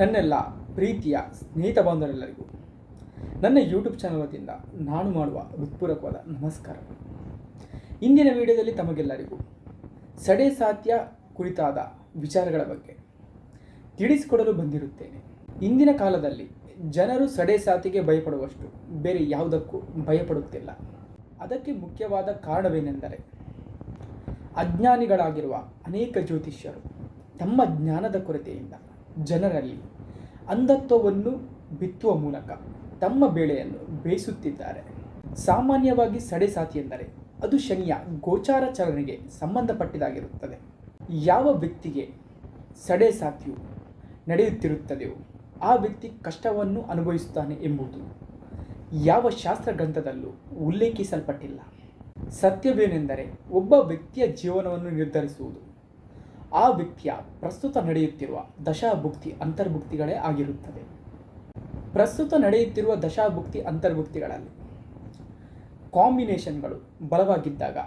ನನ್ನೆಲ್ಲ ಪ್ರೀತಿಯ ಸ್ನೇಹಿತ ಬಾಂಧವರೆಲ್ಲರಿಗೂ ನನ್ನ ಯೂಟ್ಯೂಬ್ ಚಾನಲ್ ವತಿಯಿಂದ ನಾನು ಮಾಡುವ ಹೃತ್ಪೂರ್ವಕವಾದ ನಮಸ್ಕಾರ. ಇಂದಿನ ವಿಡಿಯೋದಲ್ಲಿ ತಮಗೆಲ್ಲರಿಗೂ ಸಡೆ ಸಾಧ್ಯ ಕುರಿತಾದ ವಿಚಾರಗಳ ಬಗ್ಗೆ ತಿಳಿಸಿಕೊಡಲು ಬಂದಿರುತ್ತೇನೆ. ಇಂದಿನ ಕಾಲದಲ್ಲಿ ಜನರು ಸಡೆ ಸಾತಿಗೆ ಭಯಪಡುವಷ್ಟು ಬೇರೆ ಯಾವುದಕ್ಕೂ ಭಯಪಡುತ್ತಿಲ್ಲ. ಅದಕ್ಕೆ ಮುಖ್ಯವಾದ ಕಾರಣವೇನೆಂದರೆ ಅಜ್ಞಾನಿಗಳಾಗಿರುವ ಅನೇಕ ಜ್ಯೋತಿಷ್ಯರು ತಮ್ಮ ಜ್ಞಾನದ ಕೊರತೆಯಿಂದ ಜನರಲ್ಲಿ ಅಂಧತ್ವವನ್ನು ಬಿತ್ತುವ ಮೂಲಕ ತಮ್ಮ ಬೆಳೆಯನ್ನು ಬೇಯಿಸುತ್ತಿದ್ದಾರೆ. ಸಾಮಾನ್ಯವಾಗಿ ಸಡೆಸಾತಿ ಎಂದರೆ ಅದು ಶನಿಯ ಗೋಚಾರ ಚಲನೆಗೆ ಸಂಬಂಧಪಟ್ಟಿದಾಗಿರುತ್ತದೆ ಯಾವ ವ್ಯಕ್ತಿಗೆ ಸಡೆಸಾತಿಯು ನಡೆಯುತ್ತಿರುತ್ತದೆಯೋ ಆ ವ್ಯಕ್ತಿ ಕಷ್ಟವನ್ನು ಅನುಭವಿಸುತ್ತಾನೆ ಎಂಬುದು ಯಾವ ಶಾಸ್ತ್ರ ಗ್ರಂಥದಲ್ಲೂ ಉಲ್ಲೇಖಿಸಲ್ಪಟ್ಟಿಲ್ಲ. ಸತ್ಯವೇನೆಂದರೆ ಒಬ್ಬ ವ್ಯಕ್ತಿಯ ಜೀವನವನ್ನು ನಿರ್ಧರಿಸುವುದು. ಆ ವ್ಯಕ್ತಿಯ ಪ್ರಸ್ತುತ ನಡೆಯುತ್ತಿರುವ ದಶಾಭುಕ್ತಿ ಅಂತರ್ಭುಕ್ತಿಗಳೇ ಆಗಿರುತ್ತದೆ. ಪ್ರಸ್ತುತ ನಡೆಯುತ್ತಿರುವ ದಶಾಭುಕ್ತಿ ಅಂತರ್ಭುಕ್ತಿಗಳಲ್ಲಿ ಕಾಂಬಿನೇಷನ್ಗಳು ಬಲವಾಗಿದ್ದಾಗ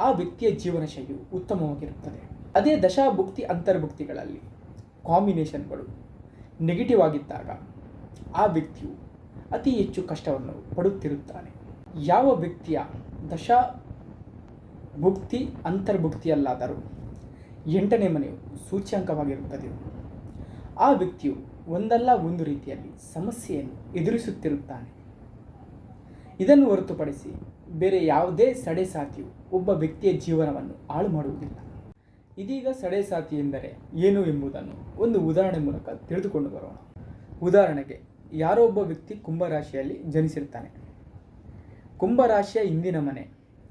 ಆ ವ್ಯಕ್ತಿಯ ಜೀವನ ಶೈಲಿಯು ಉತ್ತಮವಾಗಿರುತ್ತದೆ. ಅದೇ ದಶಾಭುಕ್ತಿ ಅಂತರ್ಭುಕ್ತಿಗಳಲ್ಲಿ ಕಾಂಬಿನೇಷನ್ಗಳು ನೆಗೆಟಿವ್ ಆಗಿದ್ದಾಗ ಆ ವ್ಯಕ್ತಿಯು ಅತಿ ಹೆಚ್ಚು ಕಷ್ಟವನ್ನು ಪಡುತ್ತಿರುತ್ತಾನೆ. ಯಾವ ವ್ಯಕ್ತಿಯ ದಶಾ ಭುಕ್ತಿ ಅಂತರ್ಭುಕ್ತಿಯಲ್ಲಾದರೂ ಎಂಟನೇ ಮನೆಯು ಸೂಚ್ಯಾಂಕವಾಗಿರುತ್ತದೆ ಆ ವ್ಯಕ್ತಿಯು ಒಂದಲ್ಲ ಒಂದು ರೀತಿಯಲ್ಲಿ ಸಮಸ್ಯೆಯನ್ನು ಎದುರಿಸುತ್ತಿರುತ್ತಾನೆ. ಇದನ್ನು ಹೊರತುಪಡಿಸಿ ಬೇರೆ ಯಾವುದೇ ಸಡೆ ಸಾತಿಯು ಒಬ್ಬ ವ್ಯಕ್ತಿಯ ಜೀವನವನ್ನು ಹಾಳು ಮಾಡುವುದಿಲ್ಲ. ಇದೀಗ ಸಡೆ ಸಾತಿ ಎಂದರೆ ಏನು ಎಂಬುದನ್ನು ಒಂದು ಉದಾಹರಣೆ ಮೂಲಕ ತಿಳಿದುಕೊಂಡು ಬರೋಣ. ಉದಾಹರಣೆಗೆ, ಯಾರೋ ಒಬ್ಬ ವ್ಯಕ್ತಿ ಕುಂಭರಾಶಿಯಲ್ಲಿ ಜನಿಸಿರ್ತಾನೆ. ಕುಂಭರಾಶಿಯ ಇಂದಿನ ಮನೆ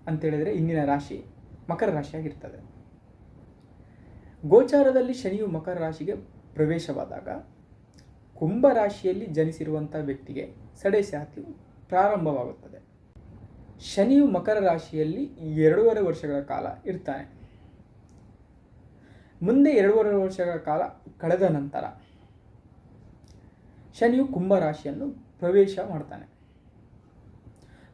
ಅಂತೇಳಿದರೆ ಇಂದಿನ ರಾಶಿ ಮಕರ ರಾಶಿಯಾಗಿರ್ತದೆ. ಗೋಚಾರದಲ್ಲಿ ಶನಿಯು ಮಕರ ರಾಶಿಗೆ ಪ್ರವೇಶವಾದಾಗ ಕುಂಭ ರಾಶಿಯಲ್ಲಿ ಜನಿಸಿರುವಂಥ ವ್ಯಕ್ತಿಗೆ ಸಡೆ ಸಾತಿಯು ಪ್ರಾರಂಭವಾಗುತ್ತದೆ. ಶನಿಯು ಮಕರ ರಾಶಿಯಲ್ಲಿ ಎರಡೂವರೆ ವರ್ಷಗಳ ಕಾಲ ಇರ್ತಾನೆ. ಮುಂದೆ ಎರಡೂವರೆ ವರ್ಷಗಳ ಕಾಲ ಕಳೆದ ನಂತರ ಶನಿಯು ಕುಂಭ ರಾಶಿಯನ್ನು ಪ್ರವೇಶ ಮಾಡ್ತಾನೆ.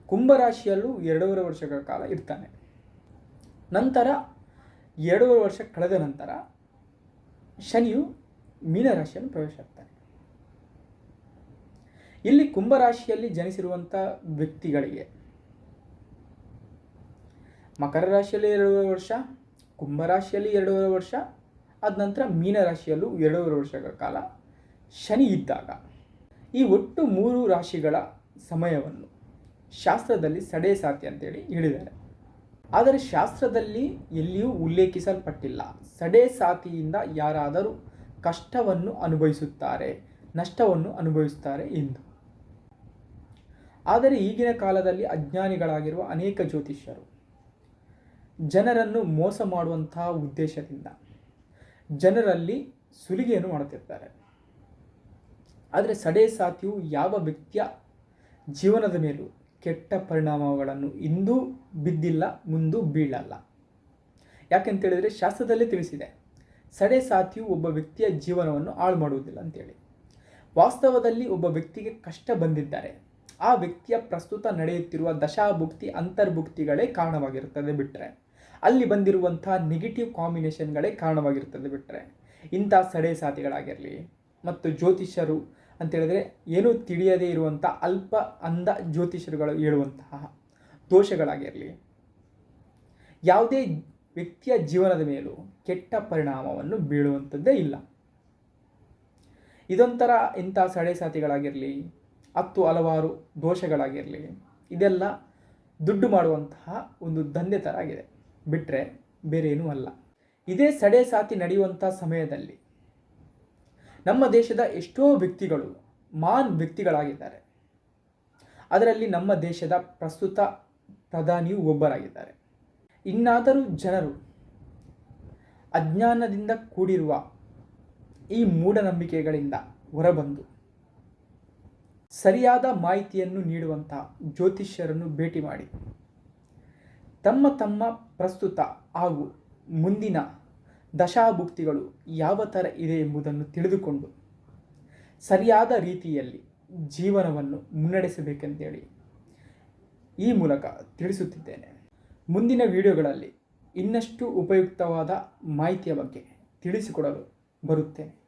ಕುಂಭರಾಶಿಯಲ್ಲೂ ಎರಡೂವರೆ ವರ್ಷಗಳ ಕಾಲ ಇರ್ತಾನೆ. ನಂತರ ಎರಡೂವರೆ ವರ್ಷ ಕಳೆದ ನಂತರ ಶನಿಯು ಮೀನರಾಶಿಯನ್ನು ಪ್ರವೇಶ ಆಗ್ತಾನೆ. ಇಲ್ಲಿ ಕುಂಭರಾಶಿಯಲ್ಲಿ ಜನಿಸಿರುವಂಥ ವ್ಯಕ್ತಿಗಳಿಗೆ ಮಕರ ರಾಶಿಯಲ್ಲಿ ಎರಡೂವರೆ ವರ್ಷ ಕುಂಭರಾಶಿಯಲ್ಲಿ ಎರಡೂವರೆ ವರ್ಷ ಆದ ನಂತರ ಮೀನರಾಶಿಯಲ್ಲೂ ಎರಡೂವರೆ ವರ್ಷಗಳ ಕಾಲ ಶನಿ ಇದ್ದಾಗ ಈ ಒಟ್ಟು ಮೂರು ರಾಶಿಗಳ ಸಮಯವನ್ನು ಶಾಸ್ತ್ರದಲ್ಲಿ ಸಡೆ ಸಾತಿ ಅಂತೇಳಿ ಹೇಳಿದ್ದಾರೆ. ಆದರೆ ಶಾಸ್ತ್ರದಲ್ಲಿ ಎಲ್ಲಿಯೂ ಉಲ್ಲೇಖಿಸಲ್ಪಟ್ಟಿಲ್ಲ. ಸಡೆ ಸಾತಿಯಿಂದ ಯಾರಾದರೂ ಕಷ್ಟವನ್ನು ಅನುಭವಿಸುತ್ತಾರೆ, ನಷ್ಟವನ್ನು ಅನುಭವಿಸುತ್ತಾರೆ ಎಂದು. ಆದರೆ ಈಗಿನ ಕಾಲದಲ್ಲಿ ಅಜ್ಞಾನಿಗಳಾಗಿರುವ ಅನೇಕ ಜ್ಯೋತಿಷ್ಯರು ಜನರನ್ನು ಮೋಸ ಮಾಡುವಂತಹ ಉದ್ದೇಶದಿಂದ ಜನರಲ್ಲಿ ಸುಲಿಗೆಯನ್ನು ಮಾಡುತ್ತಿರ್ತಾರೆ ಆದರೆ ಸಡೆ ಸಾತಿಯು ಯಾವ ವ್ಯಕ್ತಿಯ ಜೀವನದ ಮೇಲೂ ಕೆಟ್ಟ ಪರಿಣಾಮಗಳನ್ನು ಇಂದೂ ಬಿದ್ದಿಲ್ಲ, ಮುಂದೂ ಬೀಳಲ್ಲ. ಯಾಕೆಂತೇಳಿದರೆ ಶಾಸ್ತ್ರದಲ್ಲೇ ತಿಳಿಸಿದೆ, ಸಡೆ ಸಾತಿಯು ಒಬ್ಬ ವ್ಯಕ್ತಿಯ ಜೀವನವನ್ನು ಹಾಳು ಮಾಡುವುದಿಲ್ಲ ಅಂತೇಳಿ. ವಾಸ್ತವದಲ್ಲಿ ಒಬ್ಬ ವ್ಯಕ್ತಿಗೆ ಕಷ್ಟ ಬಂದಿದ್ದಾರೆ, ಆ ವ್ಯಕ್ತಿಯ ಪ್ರಸ್ತುತ ನಡೆಯುತ್ತಿರುವ ದಶಾಭುಕ್ತಿ, ಅಂತರ್ಭುಕ್ತಿಗಳೇ ಕಾರಣವಾಗಿರುತ್ತದೆ ಬಿಟ್ಟರೆ ಅಲ್ಲಿ ಬಂದಿರುವಂಥ ನೆಗೆಟಿವ್ ಕಾಂಬಿನೇಷನ್ಗಳೇ ಕಾರಣವಾಗಿರುತ್ತದೆ ಬಿಟ್ಟರೆ ಇಂಥ ಸಡೆ ಸಾತಿಗಳಾಗಿರಲಿ ಮತ್ತು ಜ್ಯೋತಿಷ್ಯರು ಅಂತೇಳಿದರೆ ಏನೂ ತಿಳಿಯದೇ ಇರುವಂಥ ಅಲ್ಪ ಅಂಧ ಜ್ಯೋತಿಷರುಗಳು ಹೇಳುವಂತಹ ದೋಷಗಳಾಗಿರಲಿ, ಯಾವುದೇ ವ್ಯಕ್ತಿಯ ಜೀವನದ ಮೇಲೂ ಕೆಟ್ಟ ಪರಿಣಾಮವನ್ನು ಬೀಳುವಂಥದ್ದೇ ಇಲ್ಲ. ಇದೊಂಥರ ಇಂಥ ಸಡೆ ಸಾತಿಗಳಾಗಿರಲಿ, ಹತ್ತು ಹಲವಾರು ದೋಷಗಳಾಗಿರಲಿ, ಇದೆಲ್ಲ ದುಡ್ಡು ಮಾಡುವಂತಹ ಒಂದು ದಂಧೆ ಥರ ಆಗಿದೆ. ಬಿಟ್ಟರೆ ಬೇರೆ ಏನೂ ಅಲ್ಲ. ಇದೇ ಸಡೆ ಸಾತಿ ನಡೆಯುವಂಥ ಸಮಯದಲ್ಲಿ ನಮ್ಮ ದೇಶದ ಎಷ್ಟೋ ವ್ಯಕ್ತಿಗಳು ಮಾನ್ ವ್ಯಕ್ತಿಗಳಾಗಿದ್ದಾರೆ. ಅದರಲ್ಲಿ ನಮ್ಮ ದೇಶದ ಪ್ರಸ್ತುತ ಪ್ರಧಾನಿಯು ಒಬ್ಬರಾಗಿದ್ದಾರೆ. ಇನ್ನಾದರೂ ಜನರು ಅಜ್ಞಾನದಿಂದ ಕೂಡಿರುವ ಈ ಮೂಢನಂಬಿಕೆಗಳಿಂದ ಹೊರಬಂದು ಸರಿಯಾದ ಮಾಹಿತಿಯನ್ನು ನೀಡುವಂಥ ಜ್ಯೋತಿಷ್ಯರನ್ನು ಭೇಟಿ ಮಾಡಿ ತಮ್ಮ ತಮ್ಮ ಪ್ರಸ್ತುತ ಹಾಗೂ ಮುಂದಿನ ದಶಾಭುಕ್ತಿಗಳು ಯಾವ ಥರ ಇದೆ ಎಂಬುದನ್ನು ತಿಳಿದುಕೊಂಡು ಸರಿಯಾದ ರೀತಿಯಲ್ಲಿ ಜೀವನವನ್ನು ಮುನ್ನಡೆಸಬೇಕೆಂತೇಳಿ ಈ ಮೂಲಕ ತಿಳಿಸುತ್ತಿದ್ದೇನೆ. ಮುಂದಿನ ವಿಡಿಯೋಗಳಲ್ಲಿ ಇನ್ನಷ್ಟು ಉಪಯುಕ್ತವಾದ ಮಾಹಿತಿಯ ಬಗ್ಗೆ ತಿಳಿಸಿಕೊಡಲು ಬರುತ್ತೇನೆ.